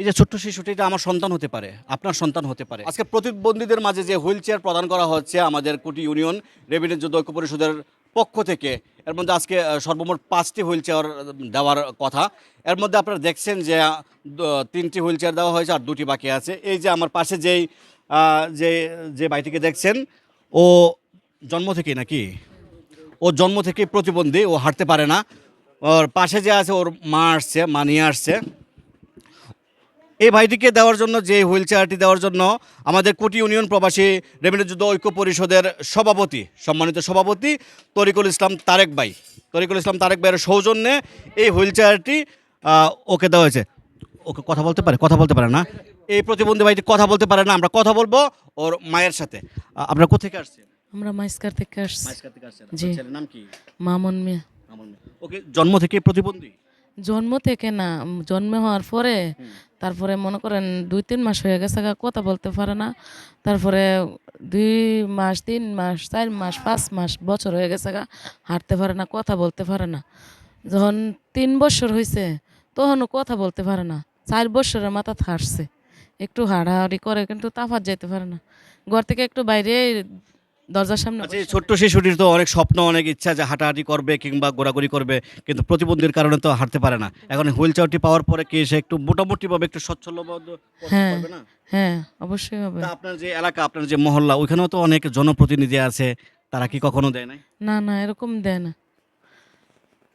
এই যে ছোট্ট শিশুটি, এটা আমার সন্তান হতে পারে, আপনার সন্তান হতে পারে। আজকে প্রতিবন্ধীদের মাঝে যে হুইল চেয়ার প্রদান করা হচ্ছে আমাদের কুটি ইউনিয়ন রেভিনিউ যুদ্ধ ঐক্য পরিষদের পক্ষ থেকে, এর মধ্যে আজকে সর্বমোট পাঁচটি হুইল চেয়ার দেওয়ার কথা। এর মধ্যে আপনারা দেখছেন যে তিনটি হুইল চেয়ার দেওয়া হয়েছে আর দুটি বাকি আছে। এই যে আমার পাশে যেই যে যে ভাইটিকে দেখছেন, ও জন্ম থেকেই নাকি? ও জন্ম থেকে প্রতিবন্ধী, ও হাঁটতে পারে না। ওর পাশে যে আছে, ওর মা আসছে, মা নিয়ে আসছে। এই ভাইটিকে দেওয়ার জন্য যে হুইল চেয়ারটি দেওয়ার জন্য আমাদের কোটি ইউনিয়ন প্রবাসী রেভিনিউ যুদ্ধ ঐক্য পরিষদের সভাপতি সম্মানিত সভাপতি তরিকুল ইসলাম তারেক ভাই। তরিকুল ইসলাম তারেক ভাইয়ের সৌজন্যে এই হুইল চেয়ারটি ওকে দেওয়া হয়েছে। ওকে কথা বলতে পারে? কথা বলতে পারে না। এই প্রতিবন্ধী ভাইটি কথা বলতে পারে না আমরা কথা বলব ওর মায়ের সাথে। আপনারা কোথেকে আসছেন আমরা মাইস্কার থেকে আসছি। মাঝখান থেকে আসছেন। জি। নাম কি? মামন মিয়া। ওকে জন্ম থেকে প্রতিবন্ধী? জন্ম থেকে না জন্ম হওয়ার পরে তারপরে মনে করেন দুই, তিন মাস হয়ে গেছে কথা বলতে পারে না। তারপরে দুই মাস, তিন মাস, চার মাস, পাঁচ মাস, বছর হয়ে গেছে হাঁটতে পারে না, কথা বলতে পারে না। যখন তিন বছর হয়েছে তখনও কথা বলতে পারে না। চার বছরের মাথা হাঁটছে একটু হাড়াহাড়ি করে, কিন্তু তাফাত যেতে পারে না। ঘর থেকে একটু বাইরে দরজার সামনে আচ্ছা এই ছোট্ট শিশুটির তো অনেক স্বপ্ন অনেক ইচ্ছা যে হাঁটাহাঁটি করবে কিংবা ঘোরাঘুরি করবে কিন্তু প্রতিবন্ধীর কারণে তো হাঁটতে পারে না। এখন হুইল চেয়ারটি পাওয়ার পরে কি সে একটু মোটামুটিভাবে একটু করতে হ্যাঁ। পারবে না? হ্যাঁ অবশ্যই হবে। তা আপনার যে এলাকা আপনার যে মহল্লা ওইখানেও তো অনেক জনপ্রতিনিধি আছে তারা কি কখনো দেয় নাই? না না এরকম দেয় না।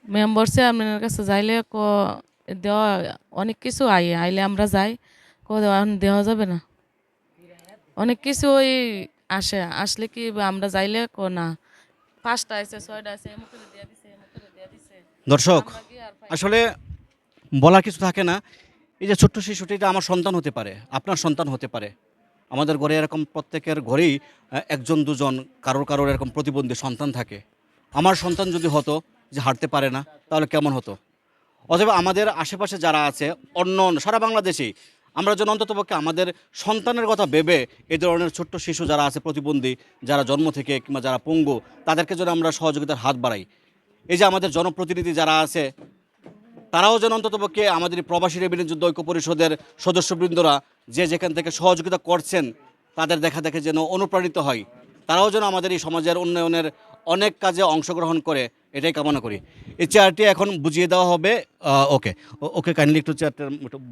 মেম্বার চেয়ারম্যানের কাছে যাইলে ক দেওয়া অনেক কিছু আই আইলে আমরা যাই ক দেওয়া দেওয়া যাবে না। অনেক কিছু ওই আসে আসলে কি আমরা যাইলে ক না? পাঁচটা আছে ছয়টা আছে এমন করে দিয়া দিছে এমন করে দিয়া দিছে। দর্শক? আসলে বলার কিছু থাকে না। এই যে ছোট্ট শিশুটি এটা আমার সন্তান হতে পারে আপনার সন্তান হতে পারে। আমাদের ঘরে এরকম প্রত্যেকের ঘরেই একজন দুজন কারোর কারোর এরকম প্রতিবন্ধী সন্তান থাকে। আমার সন্তান যদি হতো যে হাঁটতে পারে না তাহলে কেমন হতো? অথবা আমাদের আশেপাশে যারা আছে অন্য অন্য সারা বাংলাদেশেই আমরা যেন অন্ততপক্ষে আমাদের সন্তানের কথা ভেবে এই ধরনের ছোট্ট শিশু যারা আছে, প্রতিবন্ধী, যারা জন্ম থেকে কিংবা যারা পঙ্গু, তাদেরকে যেন আমরা সহযোগিতার হাত বাড়াই। এই যে আমাদের জনপ্রতিনিধি যারা আছে, তারাও যেন অন্ততপক্ষে আমাদের প্রবাসী রেভিনিউ যুদ্ধ ঐক্য পরিষদের সদস্যবৃন্দরা যে যেখান থেকে সহযোগিতা করছেন, তাদের দেখা দেখে যেন অনুপ্রাণিত হয়। তারাও যেন আমাদের এই সমাজের উন্নয়নের অনেক কাজে অংশগ্রহণ করে, এটাই কামনা করি। এই চেয়ারটি এখন বুঝিয়ে দেওয়া হবে ওকে ওকে কাইন্ডলি একটু চেয়ারটা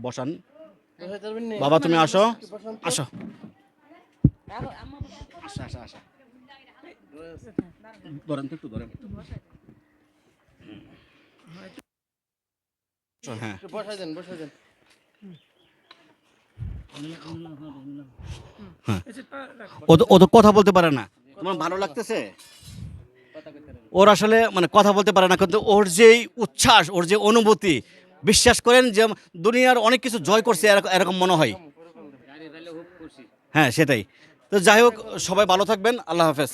বসান। বাবা তুমি আসো। আসো। আসো আসো আসো। ধরেন তো একটু ধরেন। হ্যাঁ। বসাই দেন বসাই দেন। ও তো ও তো কথা বলতে পারে না। তোমার ভালো লাগতেছে? ওর আসলে মানে কথা বলতে পারে না কিন্তু ওর যেই উচ্ছ্বাস ওর যে অনুভূতি বিশ্বাস করেন যে দুনিয়ার অনেক কিছু জয় করছে এরকম মনে হয়। হ্যাঁ সেটাই। তো যাই হোক, সবাই ভালো থাকবেন। আল্লাহ হাফেজ।